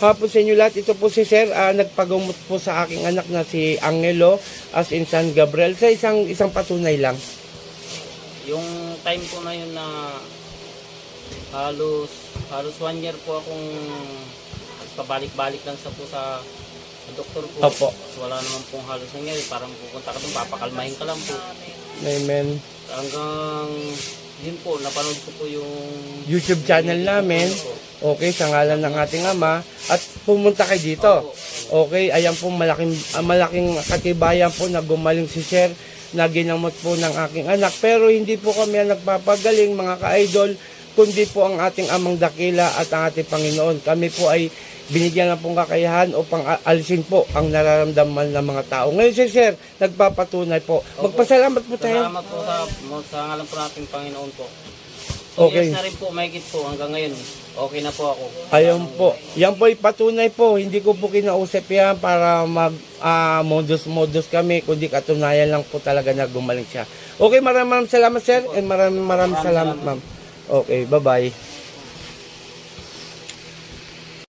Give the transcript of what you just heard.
hapon sa inyo lahat. Ito po si Sir, ah, nagpagamot po sa aking anak na si Angelo as in San Gabriel sa isang isang patunay lang. Yung time ko na yun na halos halos one year po akong pabalik-balik lang sa po sa, sa doktor po. Opo. So, wala naman pong halos nangyari. Parang pupunta ka doon, papakalmahin ka lang po. Amen. Hanggang yun po, napanood ko po yung YouTube channel namin. Okay, sa ngalan ng ating ama. At pumunta kayo dito. Okay, ayan po malaking, ah, malaking katibayan po na gumaling si Sir na ginamot po ng aking anak. Pero hindi po kami ang nagpapagaling mga ka-idol, kundi po ang ating amang dakila at ang ating Panginoon. Kami po ay binigyan ng pong kakayahan upang a- alisin po ang nararamdaman ng mga tao. Ngayon si Sir, nagpapatunay po. Magpasalamat po tayo. Salamat po sa, sa ngalan po nating Panginoon po. Okay. years na rin po, mahigit po hanggang ngayon. Okay na po ako. Ayun po. Yan po ay patunay po. Hindi ko po kinausap yan para mag ah, modus-modus kami, kundi katunayan lang po talaga na gumaling siya. Okay, maraming maraming salamat sir and maraming maraming salamat ma'am. Okay, bye-bye.